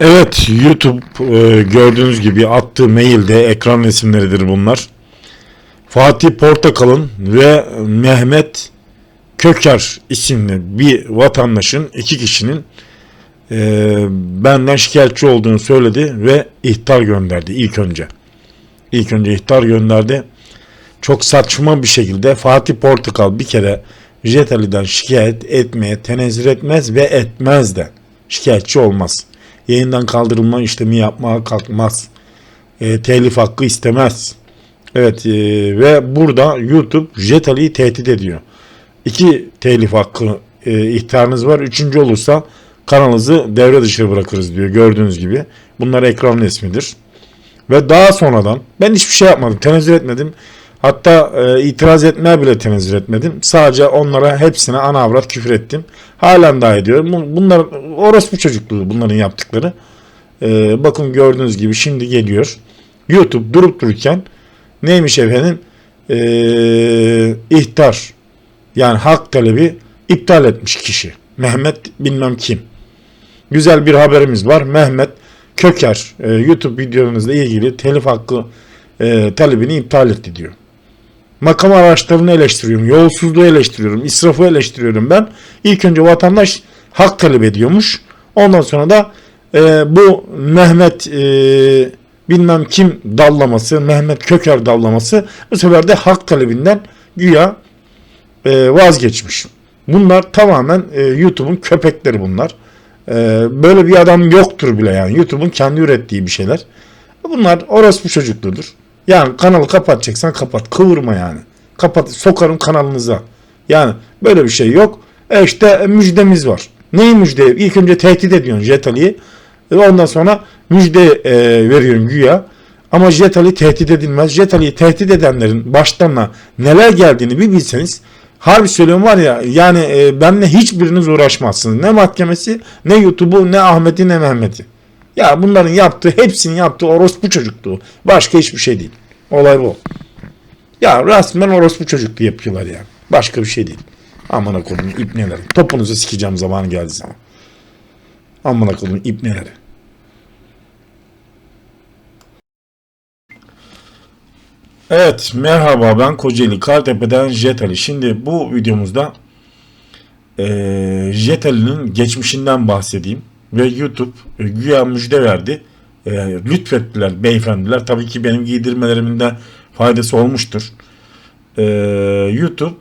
Evet YouTube e, gördüğünüz gibi attığı mailde ekran resimleridir bunlar. Fatih Portakal'ın ve Mehmet Köker isimli bir vatandaşın iki kişinin e, benden şikayetçi olduğunu söyledi ve ihtar gönderdi ilk önce. İlk önce ihtar gönderdi. Çok saçma bir şekilde Fatih Portakal bir kere Jet Ali'den şikayet etmeye tenezzül etmez ve etmez de şikayetçi olmaz. Yayından kaldırılma işlemi yapmaya kalkmaz. E, telif hakkı istemez. Evet e, ve burada YouTube Jet Ali'yi tehdit ediyor. İki telif hakkı e, ihtarınız var. Üçüncü olursa kanalınızı devre dışı bırakırız diyor gördüğünüz gibi. Bunlar ekran resmidir. Ve daha sonradan ben hiçbir şey yapmadım. Tenezzül etmedim. Hatta e, itiraz etmeye bile tenezzül etmedim. Sadece onlara hepsine ana avrat küfür ettim. Halen daha ediyorum. Bu- Bunlar orospu çocukluğu bunların yaptıkları. E, bakın gördüğünüz gibi şimdi geliyor. YouTube durup dururken neymiş efendim? E, ihtar yani hak talebi iptal etmiş kişi. Mehmet bilmem kim. Güzel bir haberimiz var. Mehmet Köker e, YouTube videonuzla ilgili telif hakkı e, talebini iptal etti diyor. Makam araçlarını eleştiriyorum. Yolsuzluğu eleştiriyorum. israfı eleştiriyorum ben. İlk önce vatandaş hak talep ediyormuş. Ondan sonra da e, bu Mehmet e, bilmem kim dallaması, Mehmet Köker dallaması bu sefer de hak talebinden güya e, vazgeçmiş. Bunlar tamamen e, YouTube'un köpekleri bunlar. E, böyle bir adam yoktur bile yani. YouTube'un kendi ürettiği bir şeyler. Bunlar orospu çocukluğudur. Yani kanalı kapatacaksan kapat. Kıvırma yani. Kapat. Sokarım kanalınıza. Yani böyle bir şey yok. E işte müjdemiz var. Neyi müjde? İlk önce tehdit ediyorsun Jet Ali'yi. E ondan sonra müjde e, veriyorsun güya. Ama Jet Ali tehdit edilmez. Jet Ali'yi tehdit edenlerin başlarına neler geldiğini bir bilseniz harbi söylüyorum var ya yani e, benimle hiçbiriniz uğraşmazsınız. Ne mahkemesi ne YouTube'u ne Ahmet'i ne Mehmet'i. Ya bunların yaptığı hepsinin yaptığı orospu çocukluğu. Başka hiçbir şey değil. Olay bu. Ya resmen orospu çocukluğu yapıyorlar yani. Başka bir şey değil. Amına koyayım ipneleri. Topunuzu sikeceğim zamanı geldi zaman. Amına koyayım ipneleri. Evet merhaba ben Kocaeli Kartepe'den Jet Ali. Şimdi bu videomuzda eee Jet Ali'nin geçmişinden bahsedeyim. Ve YouTube e, güya müjde verdi. E, lütfettiler beyefendiler. Tabii ki benim giydirmelerimin de faydası olmuştur. E, YouTube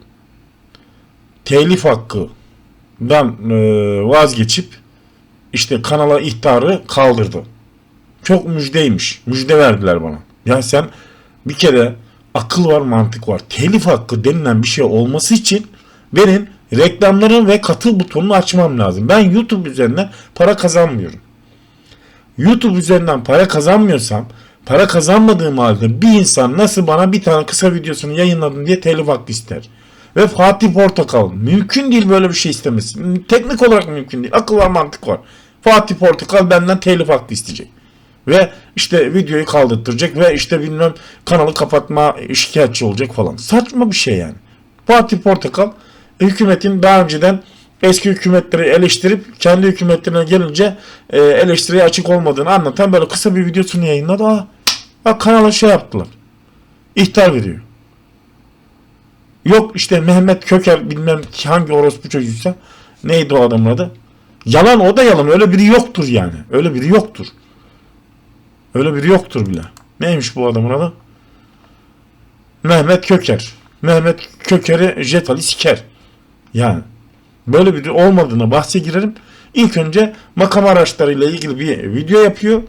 telif hakkından e, vazgeçip işte kanala ihtarı kaldırdı. Çok müjdeymiş. Müjde verdiler bana. Ya sen bir kere akıl var mantık var. Telif hakkı denilen bir şey olması için benim reklamların ve katıl butonunu açmam lazım. Ben YouTube üzerinden para kazanmıyorum. YouTube üzerinden para kazanmıyorsam para kazanmadığım halde bir insan nasıl bana bir tane kısa videosunu yayınladın diye telif hakkı ister. Ve Fatih Portakal mümkün değil böyle bir şey istemesi. Teknik olarak mümkün değil. Akıl var mantık var. Fatih Portakal benden telif hakkı isteyecek. Ve işte videoyu kaldırtacak ve işte bilmem kanalı kapatma şikayetçi olacak falan. Saçma bir şey yani. Fatih Portakal hükümetin daha önceden eski hükümetleri eleştirip kendi hükümetlerine gelince e, eleştiriye açık olmadığını anlatan böyle kısa bir videosunu yayınladı. Aa, bak kanala şey yaptılar. İhtar veriyor. Yok işte Mehmet Köker bilmem hangi orospu çocuğuysa neydi o adamın adı? Yalan o da yalan. Öyle biri yoktur yani. Öyle biri yoktur. Öyle biri yoktur bile. Neymiş bu adamın adı? Mehmet Köker. Mehmet Köker'i Jet Ali siker. Yani böyle biri olmadığına bahse girerim. İlk önce makam araçlarıyla ilgili bir video yapıyor.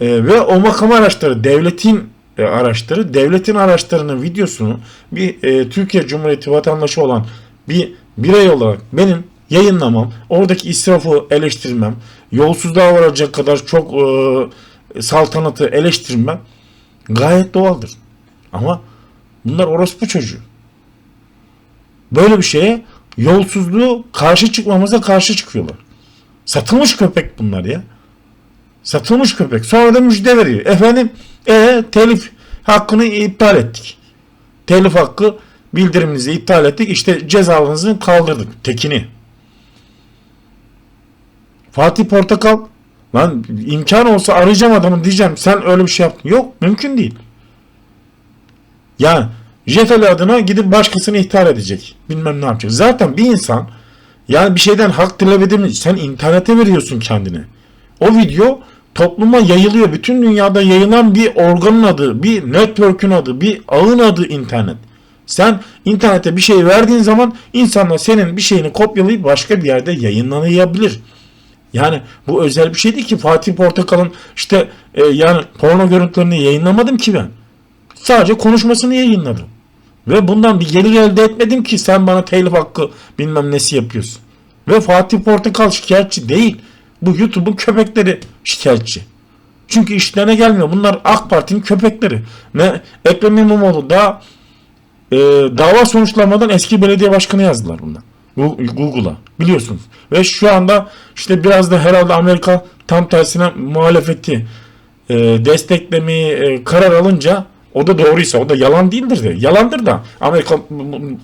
Ee, ve o makam araçları devletin e, araçları, devletin araçlarının videosunu bir e, Türkiye Cumhuriyeti vatandaşı olan bir birey olarak benim yayınlamam, oradaki israfı eleştirmem, yolsuzluğa varacak kadar çok e, saltanatı eleştirmem gayet doğaldır. Ama bunlar orospu çocuğu. Böyle bir şeye yolsuzluğu karşı çıkmamıza karşı çıkıyorlar. Satılmış köpek bunlar ya. Satılmış köpek. Sonra da müjde veriyor. Efendim e, telif hakkını iptal ettik. Telif hakkı bildiriminizi iptal ettik. İşte cezanızı kaldırdık. Tekini. Fatih Portakal Lan imkan olsa arayacağım adamı diyeceğim sen öyle bir şey yaptın. Yok mümkün değil. Yani Jetali adına gidip başkasını ihtar edecek. Bilmem ne yapacak. Zaten bir insan yani bir şeyden hak talep. Sen internete veriyorsun kendini. O video topluma yayılıyor. Bütün dünyada yayılan bir organın adı, bir network'ün adı, bir ağın adı internet. Sen internete bir şey verdiğin zaman insanlar senin bir şeyini kopyalayıp başka bir yerde yayınlanabilir. Yani bu özel bir şey değil ki Fatih Portakal'ın işte e, yani porno görüntülerini yayınlamadım ki ben. Sadece konuşmasını yayınladım. Ve bundan bir gelir elde etmedim ki sen bana telif hakkı bilmem nesi yapıyorsun. Ve Fatih Portakal şikayetçi değil. Bu YouTube'un köpekleri şikayetçi. Çünkü işlerine gelmiyor. Bunlar AK Parti'nin köpekleri. Ne Ekrem İmamoğlu da e, dava sonuçlanmadan eski belediye başkanı yazdılar bundan. Google'a biliyorsunuz. Ve şu anda işte biraz da herhalde Amerika tam tersine muhalefeti e, desteklemeyi e, karar alınca o da doğruysa o da yalan değildir de. Yalandır da Amerika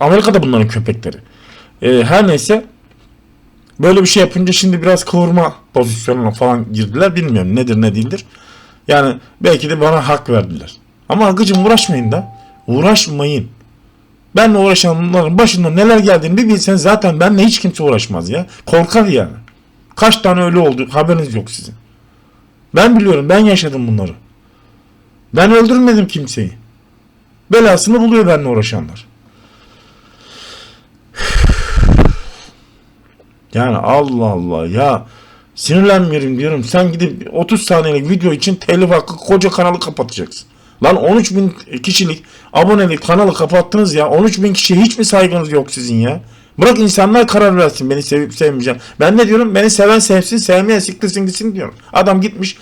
Amerika da bunların köpekleri. E, her neyse böyle bir şey yapınca şimdi biraz kıvırma pozisyonuna falan girdiler. Bilmiyorum nedir ne değildir. Yani belki de bana hak verdiler. Ama Hakkı'cım uğraşmayın da. Uğraşmayın. Benle uğraşanların başında neler geldiğini bir bilsen zaten benle hiç kimse uğraşmaz ya. Korkar yani. Kaç tane öyle oldu haberiniz yok sizin. Ben biliyorum ben yaşadım bunları. Ben öldürmedim kimseyi. Belasını buluyor benimle uğraşanlar. Yani Allah Allah ya sinirlenmiyorum diyorum. Sen gidip 30 saniyelik video için telif hakkı koca kanalı kapatacaksın. Lan 13 bin kişilik abonelik kanalı kapattınız ya. 13 bin kişiye hiç mi saygınız yok sizin ya? Bırak insanlar karar versin beni sevip sevmeyeceğim. Ben ne diyorum? Beni seven sevsin, sevmeyen siktirsin gitsin diyorum. Adam gitmiş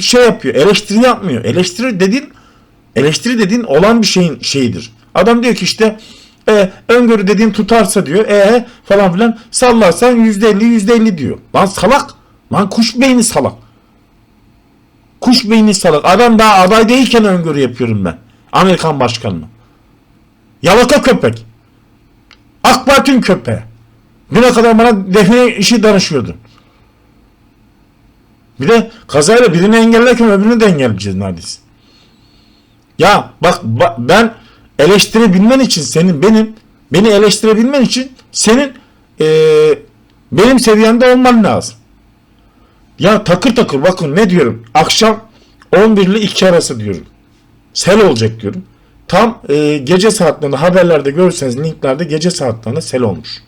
şey yapıyor. Eleştiri yapmıyor. Eleştiri dediğin eleştiri dediğin olan bir şeyin şeyidir. Adam diyor ki işte e, öngörü dediğin tutarsa diyor. E falan filan sallarsan %50 %50 diyor. Lan salak. Lan kuş beyni salak. Kuş beyni salak. Adam daha aday değilken öngörü yapıyorum ben. Amerikan başkanına. Yalaka köpek. AK Parti'nin köpeği. Düne kadar bana define işi danışıyordu. Bir de kazayla birini engellerken öbürünü de engelleyeceğiz neredeyse. Ya bak ba- ben eleştirebilmen için senin benim beni eleştirebilmen için senin eee, benim seviyemde olman lazım. Ya takır takır bakın ne diyorum. Akşam 11 ile 2 arası diyorum. Sel olacak diyorum. Tam e, gece saatlerinde haberlerde görürseniz linklerde gece saatlerinde sel olmuş.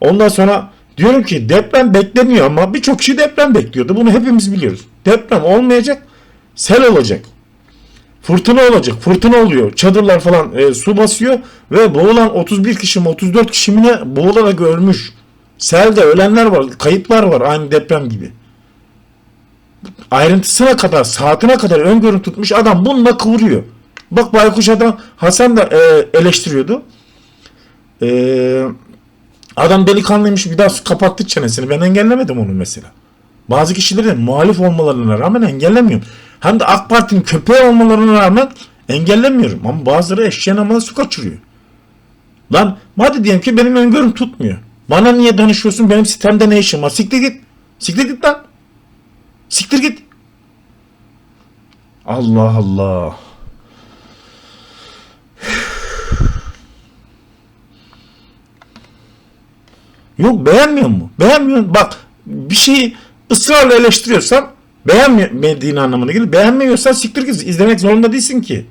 Ondan sonra diyorum ki deprem bekleniyor ama birçok kişi deprem bekliyordu. Bunu hepimiz biliyoruz. Deprem olmayacak. Sel olacak. Fırtına olacak. Fırtına oluyor. Çadırlar falan e, su basıyor ve boğulan 31 kişi mi 34 kişi mi ne boğularak ölmüş. Selde ölenler var. Kayıplar var aynı deprem gibi ayrıntısına kadar, saatine kadar öngörü tutmuş adam bununla kıvırıyor. Bak Baykuş adam Hasan da e, eleştiriyordu. E, adam delikanlıymış bir daha kapattı çenesini. Ben engellemedim onu mesela. Bazı kişilerin muhalif olmalarına rağmen engellemiyorum. Hem de AK Parti'nin köpeği olmalarına rağmen engellemiyorum. Ama bazıları eşeğin amına su kaçırıyor. Lan hadi diyelim ki benim öngörüm tutmuyor. Bana niye danışıyorsun? Benim sitemde ne işim var? Siktir git. Siktir git lan. Siktir git. Allah Allah. Yok beğenmiyor mu? Beğenmiyorsun. Bak bir şeyi ısrarla eleştiriyorsan beğenmediğin anlamına gelir. Beğenmiyorsan siktir git. İzlemek zorunda değilsin ki.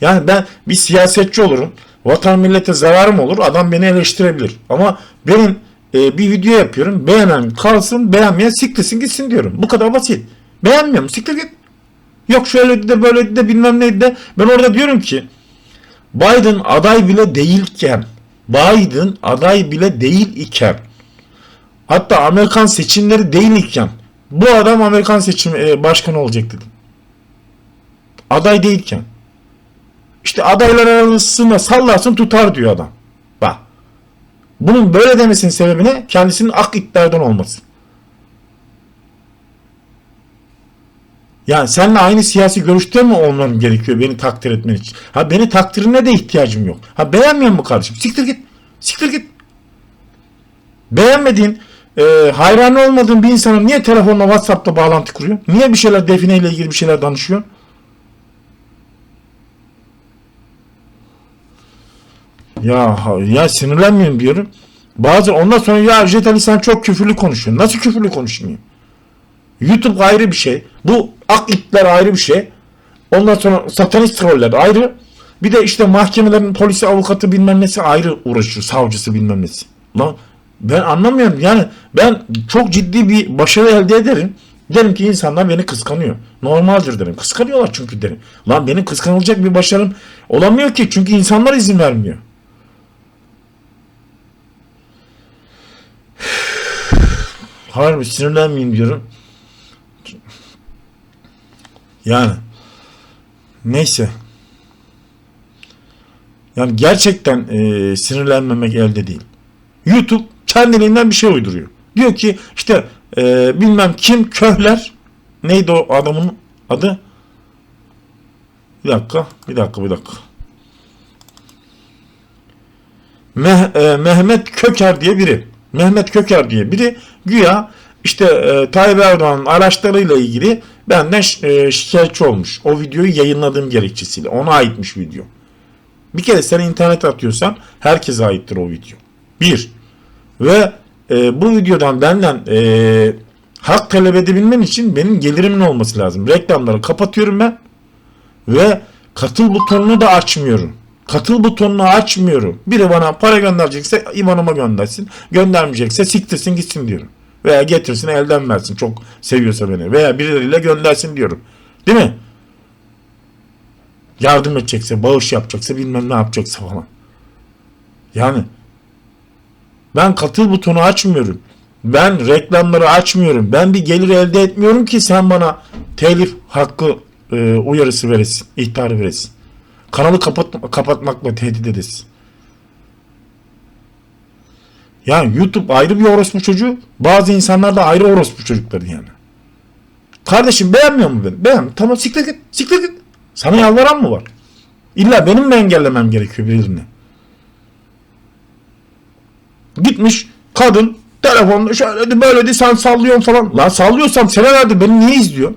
Yani ben bir siyasetçi olurum. Vatan millete zararım olur. Adam beni eleştirebilir. Ama benim e, bir video yapıyorum. Beğenen kalsın, beğenmeyen siktirsin gitsin diyorum. Bu kadar basit. Beğenmiyorum. Siktir git. Yok şöyle de böyle de bilmem neydi de. Ben orada diyorum ki Biden aday bile değilken Biden aday bile değil iken hatta Amerikan seçimleri değil iken bu adam Amerikan seçim e, başkanı olacak dedim. Aday değilken. İşte adaylar arasında sallarsın tutar diyor adam. Bak. Bunun böyle demesinin sebebi ne? Kendisinin ak iktidardan olması. Yani seninle aynı siyasi görüşte mi olmam gerekiyor beni takdir etmen için? Ha beni takdirine de ihtiyacım yok. Ha beğenmiyor mu kardeşim? Siktir git. Siktir git. Beğenmediğin e, hayran olmadığın bir insanın niye telefonla WhatsApp'ta bağlantı kuruyor? Niye bir şeyler Defne ile ilgili bir şeyler danışıyor? Ya ya sinirlenmiyorum diyorum. Bazı ondan sonra ya Jet Ali sen çok küfürlü konuşuyorsun. Nasıl küfürlü konuşmayayım? YouTube ayrı bir şey. Bu ak ipler ayrı bir şey. Ondan sonra satanist troller ayrı. Bir de işte mahkemelerin polisi, avukatı bilmem nesi ayrı uğraşıyor. Savcısı bilmem nesi. Lan ben anlamıyorum. Yani ben çok ciddi bir başarı elde ederim. Derim ki insanlar beni kıskanıyor. Normaldir derim. Kıskanıyorlar çünkü derim. Lan benim kıskanılacak bir başarım olamıyor ki. Çünkü insanlar izin vermiyor. Harbi sinirlenmeyeyim diyorum. Yani neyse. Yani gerçekten e, sinirlenmemek elde değil. YouTube kendiliğinden bir şey uyduruyor. Diyor ki işte e, bilmem kim köhler neydi o adamın adı? Bir dakika, bir dakika, bir dakika. Meh, e, Mehmet Köker diye biri. Mehmet Köker diye biri güya işte e, Tayyip Erdoğan'ın araçlarıyla ilgili benden e, şikayetçi olmuş. O videoyu yayınladığım gerekçesiyle. Ona aitmiş video. Bir kere sen internet atıyorsan herkese aittir o video. Bir. Ve e, bu videodan benden e, hak talep edebilmen için benim gelirimin olması lazım. Reklamları kapatıyorum ben. Ve katıl butonunu da açmıyorum. Katıl butonunu açmıyorum. Biri bana para gönderecekse IBAN'ıma göndersin. Göndermeyecekse siktirsin gitsin diyorum. Veya getirsin elden versin çok seviyorsa beni. Veya birileriyle göndersin diyorum. Değil mi? Yardım edecekse, bağış yapacaksa bilmem ne yapacaksa falan. Yani ben katıl butonu açmıyorum. Ben reklamları açmıyorum. Ben bir gelir elde etmiyorum ki sen bana telif hakkı e, uyarısı veresin, ihtarı veresin. Kanalı kapat, kapatmakla tehdit edesin. Yani YouTube ayrı bir orospu çocuğu. Bazı insanlar da ayrı orospu çocukları yani. Kardeşim beğenmiyor mu beni? Beğen. Tamam siktir git. Siktir git. Sana yalvaran mı var? İlla benim mi engellemem gerekiyor birilerini? Gitmiş kadın telefonda şöyle böyle de sen sallıyorsun falan. Lan sallıyorsam senelerdir beni niye izliyor?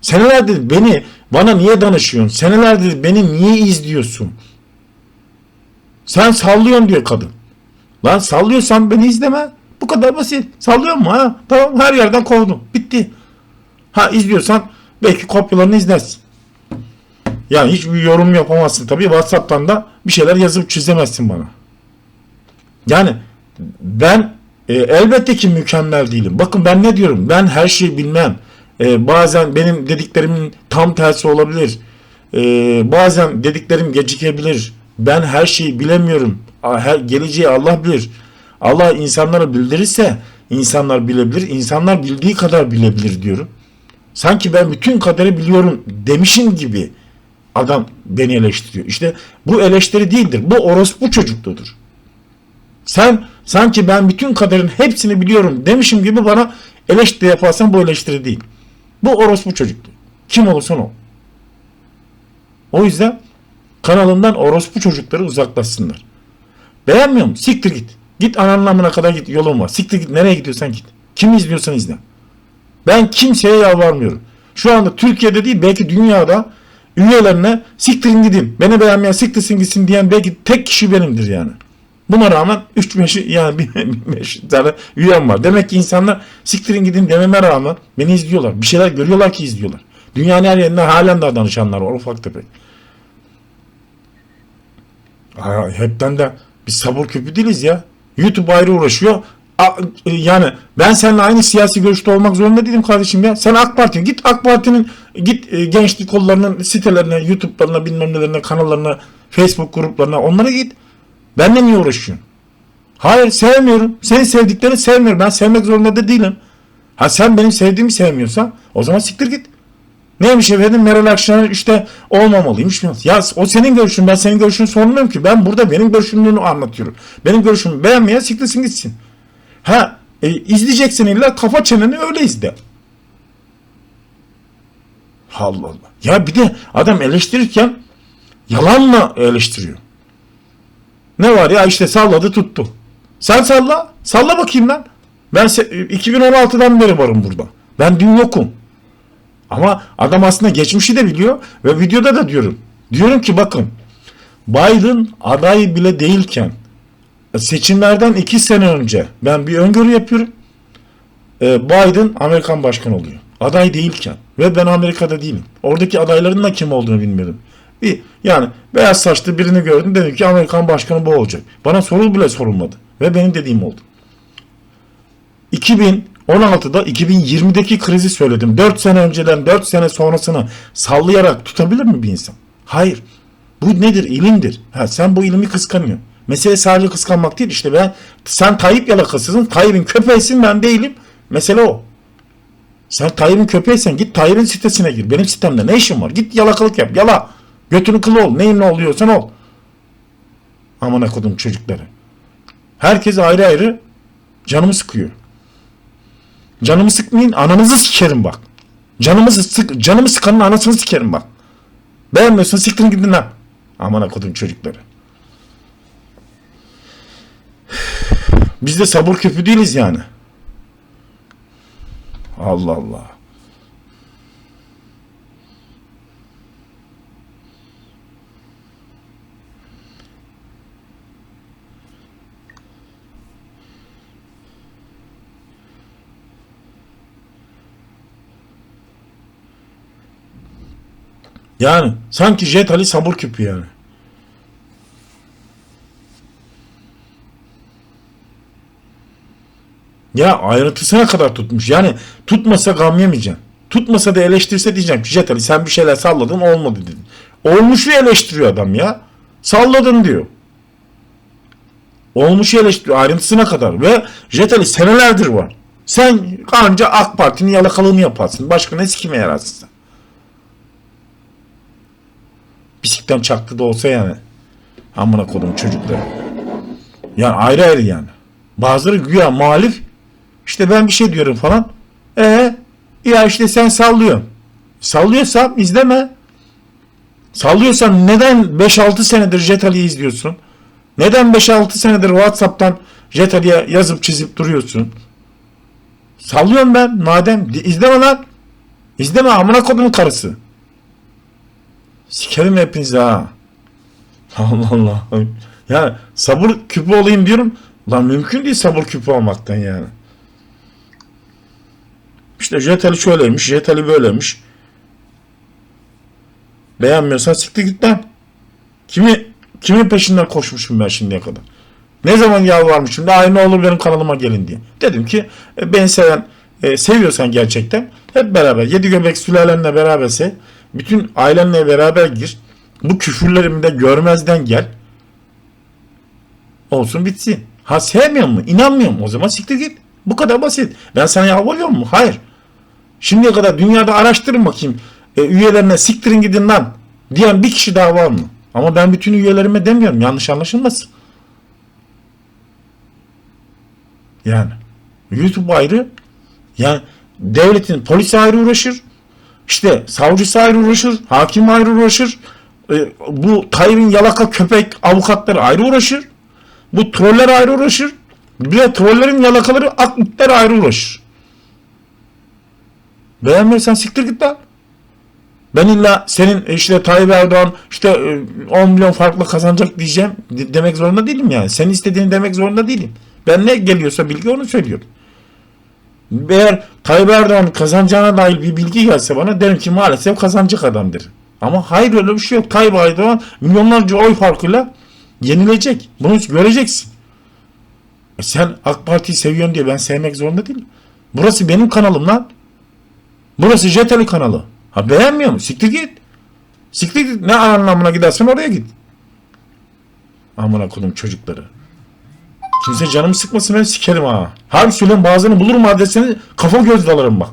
Senelerdir beni bana niye danışıyorsun? Senelerdir beni niye izliyorsun? Sen sallıyorsun diyor kadın. Lan sallıyorsan beni izleme. Bu kadar basit. Sallıyor mu ha? Tamam her yerden kovdum. Bitti. Ha izliyorsan belki kopyalarını izlersin. Yani hiçbir yorum yapamazsın. Tabii WhatsApp'tan da bir şeyler yazıp çizemezsin bana. Yani ben e, elbette ki mükemmel değilim. Bakın ben ne diyorum? Ben her şeyi bilmem. E, bazen benim dediklerimin tam tersi olabilir. E, bazen dediklerim gecikebilir. Ben her şeyi bilemiyorum. Her, geleceği Allah bilir. Allah insanlara bildirirse insanlar bilebilir. İnsanlar bildiği kadar bilebilir diyorum. Sanki ben bütün kaderi biliyorum demişim gibi adam beni eleştiriyor. İşte bu eleştiri değildir. Bu orospu çocukluğudur. Sen sanki ben bütün kaderin hepsini biliyorum demişim gibi bana eleştiri yaparsan bu eleştiri değil. Bu orospu çocukluğu. Kim olursan ol. O yüzden kanalımdan orospu çocukları uzaklaşsınlar. Beğenmiyor musun? Siktir git. Git ananlamına kadar git yolun var. Siktir git nereye gidiyorsan git. Kim izliyorsan izle. Ben kimseye yalvarmıyorum. Şu anda Türkiye'de değil belki dünyada üyelerine siktirin gidin. Beni beğenmeyen siktirsin gitsin diyen belki tek kişi benimdir yani. Buna rağmen 3-5 yani 5 tane üyem var. Demek ki insanlar siktirin gidin dememe rağmen beni izliyorlar. Bir şeyler görüyorlar ki izliyorlar. Dünyanın her yerinde halen daha danışanlar var ufak tefek. Hepten de biz sabır küpü değiliz ya. YouTube ayrı uğraşıyor. A- e, yani ben seninle aynı siyasi görüşte olmak zorunda değilim kardeşim ya. Sen AK Parti git AK Parti'nin git e, gençlik kollarının sitelerine, YouTube'larına, bilmem nelerine, kanallarına, Facebook gruplarına onlara git. Benle niye uğraşıyorsun? Hayır sevmiyorum. Senin sevdiklerini sevmiyorum. Ben sevmek zorunda da değilim. Ha sen benim sevdiğimi sevmiyorsan o zaman siktir git. Neymiş efendim Meral Akşener işte olmamalıymış. Ya o senin görüşün ben senin görüşünü sormuyorum ki. Ben burada benim görüşümünü anlatıyorum. Benim görüşümü beğenmeyen siktirsin gitsin. Ha e, izleyeceksin illa kafa çeneni öyle izle. Allah Allah. Ya bir de adam eleştirirken yalanla eleştiriyor. Ne var ya işte salladı tuttu. Sen salla. Salla bakayım lan. Ben se- 2016'dan beri varım burada. Ben dün yokum. Ama adam aslında geçmişi de biliyor ve videoda da diyorum. Diyorum ki bakın Biden aday bile değilken seçimlerden iki sene önce ben bir öngörü yapıyorum. Ee, Biden Amerikan başkanı oluyor. Aday değilken ve ben Amerika'da değilim. Oradaki adayların da kim olduğunu bilmiyorum. Bir, yani beyaz saçlı birini gördüm dedim ki Amerikan başkanı bu olacak. Bana soru bile sorulmadı ve benim dediğim oldu. 2016'da 2020'deki krizi söyledim. 4 sene önceden 4 sene sonrasını sallayarak tutabilir mi bir insan? Hayır. Bu nedir? İlimdir. Ha, sen bu ilimi kıskanıyorsun. Mesele sadece kıskanmak değil. İşte ben sen Tayyip yalakasısın. Tayyip'in köpeğisin ben değilim. Mesele o. Sen Tayyip'in köpeğiysen git Tayyip'in sitesine gir. Benim sitemde ne işin var? Git yalakalık yap. Yala. Götünü kılı ol. Neyin ne oluyorsan ol. Amına kodum çocukları. Herkes ayrı ayrı canımı sıkıyor. Canımı sıkmayın ananızı sikerim bak. Canımızı sık, canımı sıkanın anasını sikerim bak. Beğenmiyorsan siktirin gidin lan. Aman kodum çocukları. Biz de sabır küpü değiliz yani. Allah Allah. Yani sanki Jet Ali sabır küpü yani. Ya ayrıntısına kadar tutmuş. Yani tutmasa gam yemeyeceksin. Tutmasa da eleştirse diyeceğim ki Jet Ali sen bir şeyler salladın olmadı dedin. Olmuşu eleştiriyor adam ya. Salladın diyor. Olmuşu eleştiriyor ayrıntısına kadar. Ve Jet Ali senelerdir var. Sen anca AK Parti'nin yalakalığını yaparsın. Başka ne sikime yararsın sen? Bisikletten çaktı da olsa yani. Amına kodum çocukları. Yani ayrı ayrı yani. Bazıları güya muhalif. İşte ben bir şey diyorum falan. E ya işte sen sallıyorsun. Sallıyorsam izleme. Sallıyorsan neden 5-6 senedir Jet Ali'yi izliyorsun? Neden 5-6 senedir Whatsapp'tan Jet Ali'ye yazıp çizip duruyorsun? Sallıyorum ben madem. izleme lan. İzleme amına kodumun karısı. Sikerim hepinizi ha. Allah Allah. Ya sabır küpü olayım diyorum. Lan mümkün değil sabır küpü olmaktan yani. İşte Jetali şöyleymiş, Jetali böyleymiş. Beğenmiyorsan siktir git lan. Kimi, kimin peşinden koşmuşum ben şimdiye kadar? Ne zaman yalvarmışım da ay ne olur benim kanalıma gelin diye. Dedim ki e, beni seven, e, seviyorsan gerçekten hep beraber yedi göbek sülalenle beraberse bütün ailenle beraber gir. Bu küfürlerimi de görmezden gel. Olsun bitsin. Ha sevmiyor mu? İnanmıyor mu? O zaman siktir git. Bu kadar basit. Ben sana yalvarıyor mu? Hayır. Şimdiye kadar dünyada araştırın bakayım. E, üyelerine siktirin gidin lan. Diyen bir kişi daha var mı? Ama ben bütün üyelerime demiyorum. Yanlış anlaşılmasın. Yani. YouTube ayrı. Yani devletin polisi ayrı uğraşır. İşte savcısı ayrı uğraşır, hakim ayrı uğraşır. E, bu Tayyip'in yalaka köpek avukatları ayrı uğraşır. Bu troller ayrı uğraşır. Bir de trollerin yalakaları akmitler ayrı uğraşır. Beğenmiyorsan siktir git lan. Ben illa senin işte Tayyip Erdoğan işte e, 10 milyon farklı kazanacak diyeceğim de- demek zorunda değilim yani. Senin istediğini demek zorunda değilim. Ben ne geliyorsa bilgi onu söylüyorum. Eğer Tayyip Erdoğan kazanacağına dair bir bilgi gelse bana derim ki maalesef kazanacak adamdır. Ama hayır öyle bir şey yok. Tayyip Erdoğan milyonlarca oy farkıyla yenilecek. Bunu göreceksin. E sen AK Parti'yi seviyorsun diye ben sevmek zorunda değilim. Burası benim kanalım lan. Burası Jetali kanalı. Ha beğenmiyor mu? Siktir git. Siktir git. Ne anlamına gidersen oraya git. Amına kodum çocukları. Kimse canımı sıkmasın ben sikerim ha. Harbi söylüyorum bazılarını bulurum adresini kafa göz dalarım bak.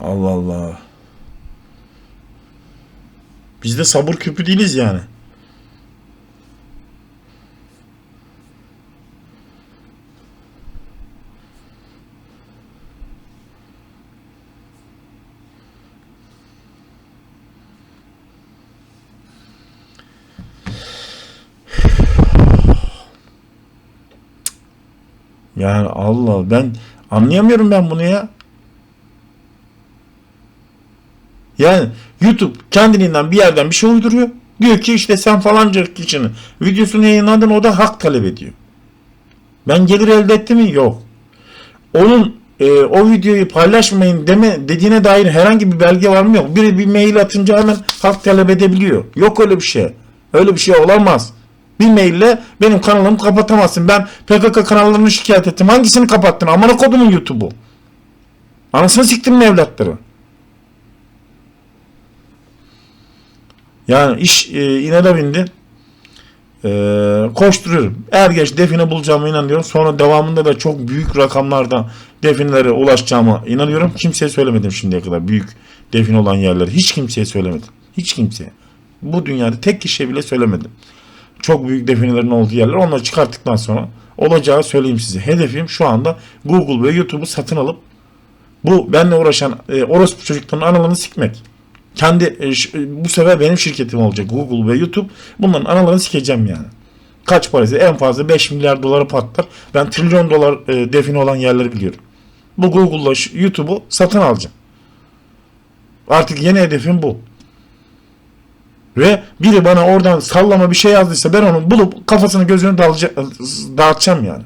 Allah Allah. Biz de sabır küpü değiliz yani. Yani Allah ben anlayamıyorum ben bunu ya. Yani YouTube kendiliğinden bir yerden bir şey uyduruyor. Diyor ki işte sen falanca kişinin videosunu yayınladın o da hak talep ediyor. Ben gelir elde etti mi? Yok. Onun e, o videoyu paylaşmayın deme dediğine dair herhangi bir belge var mı? Yok. Biri bir mail atınca hemen hak talep edebiliyor. Yok öyle bir şey. Öyle bir şey olamaz. Bir maille benim kanalımı kapatamazsın. Ben PKK kanallarını şikayet ettim. Hangisini kapattın? Amına kodumun YouTube'u. Anasını siktim mi evlatları? Yani iş e, inada bindi. E, koşturuyorum. Er geç define bulacağıma inanıyorum. Sonra devamında da çok büyük rakamlarda definelere ulaşacağıma inanıyorum. Kimseye söylemedim şimdiye kadar. Büyük defin olan yerleri. Hiç kimseye söylemedim. Hiç kimseye. Bu dünyada tek kişiye bile söylemedim. Çok büyük definelerin olduğu yerler. Onları çıkarttıktan sonra olacağı söyleyeyim size. Hedefim şu anda Google ve YouTube'u satın alıp bu benimle uğraşan e, orospu çocukların analarını sikmek. Kendi e, e, bu sefer benim şirketim olacak Google ve YouTube. Bunların analarını sikeceğim yani. Kaç parası? En fazla 5 milyar dolara patlar. Ben trilyon dolar e, define olan yerleri biliyorum. Bu Google'la YouTube'u satın alacağım. Artık yeni hedefim bu. Ve biri bana oradan sallama bir şey yazdıysa ben onu bulup kafasını gözünü dağıtacağım yani.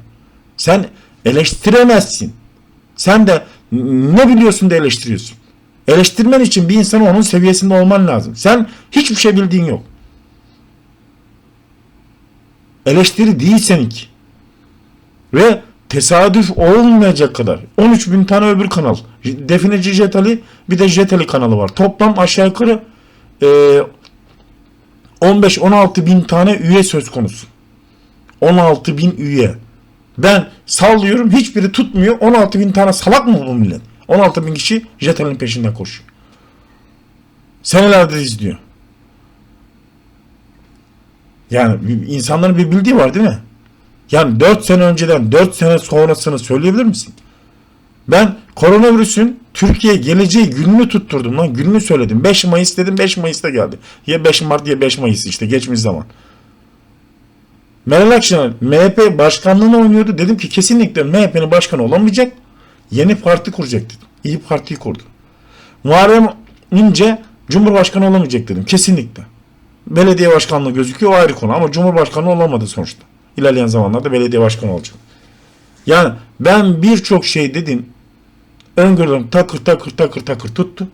Sen eleştiremezsin. Sen de ne biliyorsun da eleştiriyorsun. Eleştirmen için bir insanın onun seviyesinde olman lazım. Sen hiçbir şey bildiğin yok. Eleştiri değil seninki. Ve tesadüf olmayacak kadar. 13 bin tane öbür kanal. Defineci Jetali bir de Jetali kanalı var. Toplam aşağı yukarı e, 15-16 bin tane üye söz konusu. 16 bin üye. Ben sallıyorum hiçbiri tutmuyor. 16 bin tane salak mı bu millet? 16 bin kişi Jetel'in peşinden koşuyor. Senelerdir izliyor. Yani insanların bir bildiği var değil mi? Yani 4 sene önceden 4 sene sonrasını söyleyebilir misin? Ben koronavirüsün Türkiye geleceği gününü tutturdum lan. Gününü söyledim. 5 Mayıs dedim 5 Mayıs'ta geldi. Ya 5 Mart ya 5 Mayıs işte geçmiş zaman. Meral Akşener MHP başkanlığına oynuyordu. Dedim ki kesinlikle MHP'nin başkanı olamayacak. Yeni parti kuracak dedim. İyi Parti'yi kurdu. Muharrem İnce Cumhurbaşkanı olamayacak dedim. Kesinlikle. Belediye başkanlığı gözüküyor ayrı konu ama Cumhurbaşkanı olamadı sonuçta. İlerleyen zamanlarda belediye başkanı olacak. Yani ben birçok şey dedim. Öngörüm takır takır takır takır tuttu.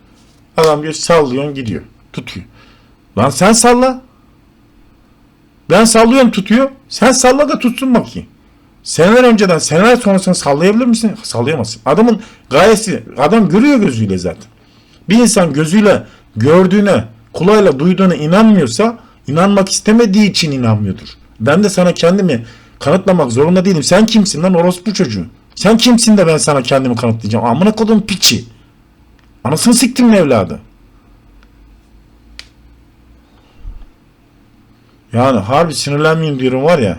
Adam diyor sallıyorsun gidiyor. Tutuyor. Lan sen salla. Ben sallıyorum tutuyor. Sen salla da tutsun bakayım. Seneler önceden seneler sonrasını sallayabilir misin? Sallayamazsın. Adamın gayesi adam görüyor gözüyle zaten. Bir insan gözüyle gördüğüne kulağıyla duyduğuna inanmıyorsa inanmak istemediği için inanmıyordur. Ben de sana kendimi kanıtlamak zorunda değilim. Sen kimsin lan orospu çocuğu? Sen kimsin de ben sana kendimi kanıtlayacağım? Amına kodum piçi. Anasını siktim evladı. Yani harbi sinirlenmeyeyim diyorum var ya.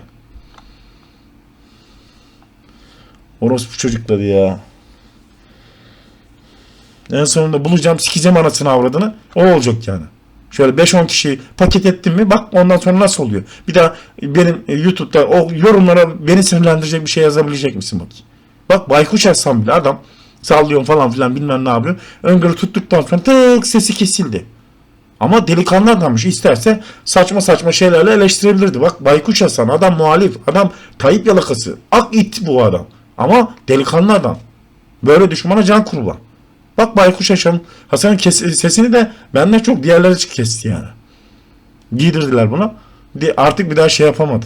Orospu çocukları ya. En sonunda bulacağım sikeceğim anasını avradını. O olacak yani. Şöyle 5-10 kişiyi paket ettim mi bak ondan sonra nasıl oluyor. Bir daha benim e, YouTube'da o yorumlara beni sinirlendirecek bir şey yazabilecek misin bakayım. Bak baykuş yazsam bile adam sallıyorum falan filan bilmem ne yapıyor. Öngörü tuttuktan sonra tık sesi kesildi. Ama delikanlı adammış. İsterse saçma saçma şeylerle eleştirebilirdi. Bak Baykuş Hasan adam muhalif. Adam Tayyip yalakası. Ak it bu adam. Ama delikanlı adam. Böyle düşmana can kurban. Bak Baykuş Hasan, Hasan'ın sesini de benden çok diğerleri kesti yani. Giydirdiler buna. Artık bir daha şey yapamadı.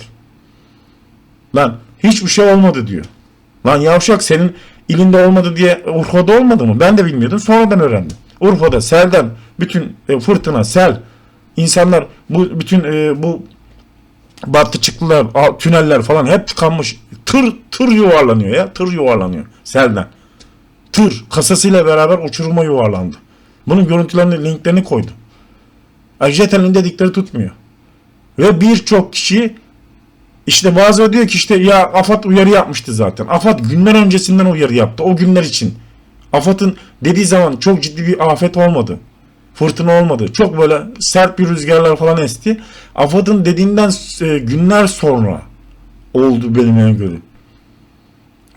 Lan hiçbir şey olmadı diyor. Lan yavşak senin ilinde olmadı diye Urfa'da olmadı mı? Ben de bilmiyordum. Sonradan öğrendim. Urfa'da selden bütün e, fırtına, sel, insanlar bu bütün e, bu battı çıktılar, tüneller falan hep tıkanmış. Tır tır yuvarlanıyor ya. Tır yuvarlanıyor selden. Tır kasasıyla beraber uçuruma yuvarlandı. Bunun görüntülerini, linklerini koydum. Ajetel'in dedikleri tutmuyor. Ve birçok kişi işte bazıları diyor ki işte ya AFAD uyarı yapmıştı zaten. AFAD günler öncesinden uyarı yaptı. O günler için. AFAD'ın dediği zaman çok ciddi bir afet olmadı. Fırtına olmadı. Çok böyle sert bir rüzgarlar falan esti. AFAD'ın dediğinden e, günler sonra oldu benim göre.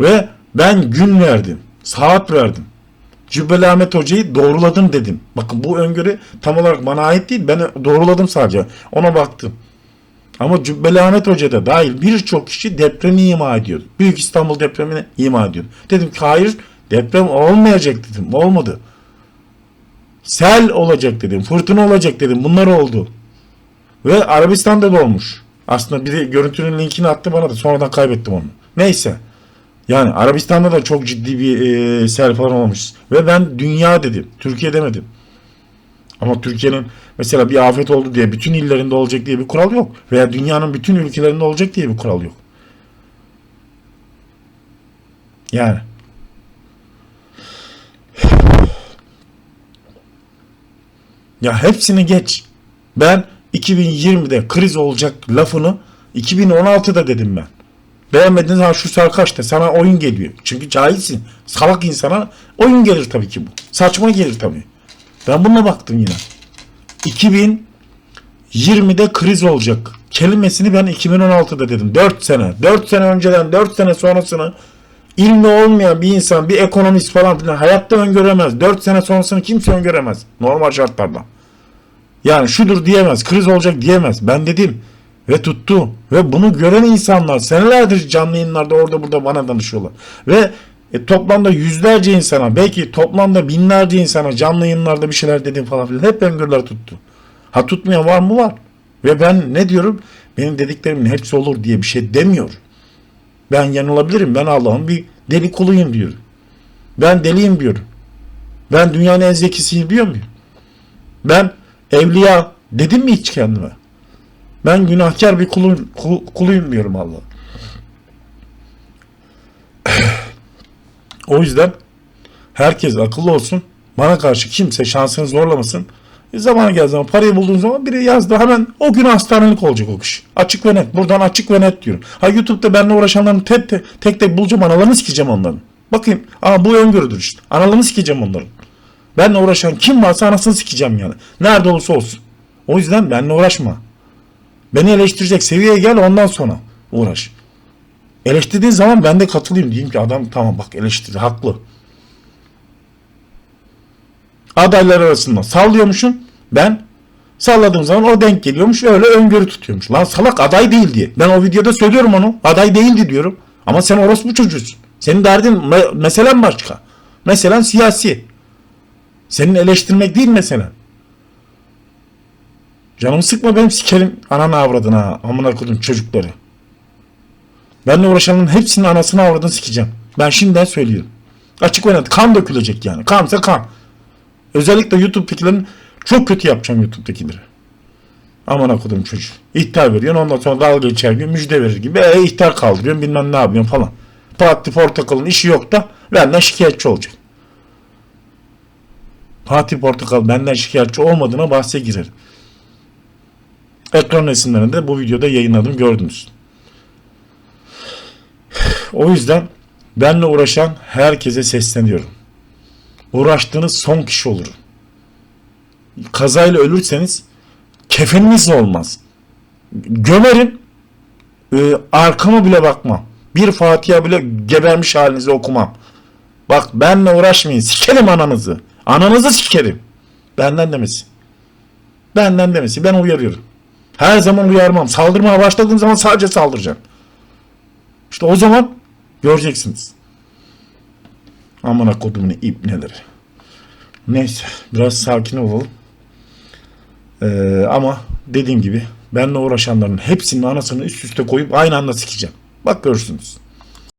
Ve ben gün verdim. Saat verdim. Cübbeli Ahmet Hoca'yı doğruladım dedim. Bakın bu öngörü tam olarak bana ait değil. Ben doğruladım sadece. Ona baktım. Ama Cübbeli Ahmet Hoca da dahil birçok kişi depremi ima ediyordu. Büyük İstanbul depremini ima ediyordu. Dedim ki hayır deprem olmayacak dedim. Olmadı. Sel olacak dedim. Fırtına olacak dedim. Bunlar oldu. Ve Arabistan'da da olmuş. Aslında bir de görüntünün linkini attı bana da sonradan kaybettim onu. Neyse. Yani Arabistan'da da çok ciddi bir e, sel falan olmuş. Ve ben dünya dedim. Türkiye demedim. Ama Türkiye'nin mesela bir afet oldu diye bütün illerinde olacak diye bir kural yok. Veya dünyanın bütün ülkelerinde olacak diye bir kural yok. Yani. Ya hepsini geç. Ben 2020'de kriz olacak lafını 2016'da dedim ben. Beğenmediniz ha şu sarkaç da sana oyun geliyor. Çünkü cahilsin. Salak insana oyun gelir tabii ki bu. Saçma gelir tabii. Ben bununla baktım yine. 2020'de kriz olacak. Kelimesini ben 2016'da dedim. 4 sene. 4 sene önceden 4 sene sonrasını ilmi olmayan bir insan, bir ekonomist falan filan hayatta öngöremez. 4 sene sonrasını kimse öngöremez. Normal şartlarda. Yani şudur diyemez, kriz olacak diyemez. Ben dedim ve tuttu. Ve bunu gören insanlar senelerdir canlı yayınlarda orada burada bana danışıyorlar. Ve e, toplamda yüzlerce insana belki toplamda binlerce insana canlı yayınlarda bir şeyler dedim falan filan. Hep öngörüler tuttu. Ha tutmayan var mı? Var. Ve ben ne diyorum? Benim dediklerimin hepsi olur diye bir şey demiyor. Ben yanılabilirim. Ben Allah'ın bir deli kuluyum diyorum. Ben deliyim diyorum. Ben dünyanın en zekisiyim diyor muyum? Ben evliya dedim mi hiç kendime? Ben günahkar bir kulun, kul- kuluyum diyorum Allah. o yüzden herkes akıllı olsun. Bana karşı kimse şansını zorlamasın. E zamanı geldiği zaman parayı bulduğun zaman biri yazdı hemen o gün hastanelik olacak o kişi. Açık ve net. Buradan açık ve net diyorum. Ha YouTube'da benimle uğraşanların tek tek, tek, tek bulacağım analarını sikeceğim onların. Bakayım. Aa bu öngörüdür işte. Analarını sikeceğim onların. Benimle uğraşan kim varsa anasını sikeceğim yani. Nerede olursa olsun. O yüzden benimle uğraşma. Beni eleştirecek seviyeye gel ondan sonra uğraş. Eleştirdiğin zaman ben de katılayım. Diyeyim ki adam tamam bak eleştirdi haklı. Adaylar arasında sallıyormuşum. Ben salladığım zaman o denk geliyormuş öyle öngörü tutuyormuş. Lan salak aday değil diye. Ben o videoda söylüyorum onu. Aday değildi diyorum. Ama sen orospu çocuğusun. Senin derdin me- meselen başka. Meselen siyasi. Senin eleştirmek değil meselen. Canımı sıkma benim sikerim ananı avradına ha. Amına koydum çocukları. Benimle uğraşanların hepsinin anasını avradını sikeceğim. Ben şimdiden söylüyorum. Açık net. Kan dökülecek yani. Kansa kan. Özellikle YouTube'dakilerin çok kötü yapacağım YouTube'dakileri. Aman akıdım çocuğu. İhtar veriyorsun ondan sonra dalga geçer gibi müjde verir gibi. E ihtar kaldırıyorsun bilmem ne yapıyorsun falan. Fatih Portakal'ın işi yok da benden şikayetçi olacak. Fatih Portakal benden şikayetçi olmadığına bahse girerim. Ekran resimlerini de bu videoda yayınladım gördünüz. O yüzden benle uğraşan herkese sesleniyorum. Uğraştığınız son kişi olurum. Kazayla ölürseniz kefeniniz olmaz. Gömerim e, arkama bile bakmam. Bir Fatiha bile gebermiş halinizi okumam. Bak benle uğraşmayın. Sikerim ananızı. Ananızı sikerim. Benden demesi. Benden demesi. Ben uyarıyorum. Her zaman uyarmam. Saldırmaya başladığım zaman sadece saldıracağım. İşte o zaman göreceksiniz. Amına kodumun ipneleri. Neyse biraz sakin olalım. Ee, ama dediğim gibi benimle uğraşanların hepsinin anasını üst üste koyup aynı anda sikeceğim. Bak görürsünüz.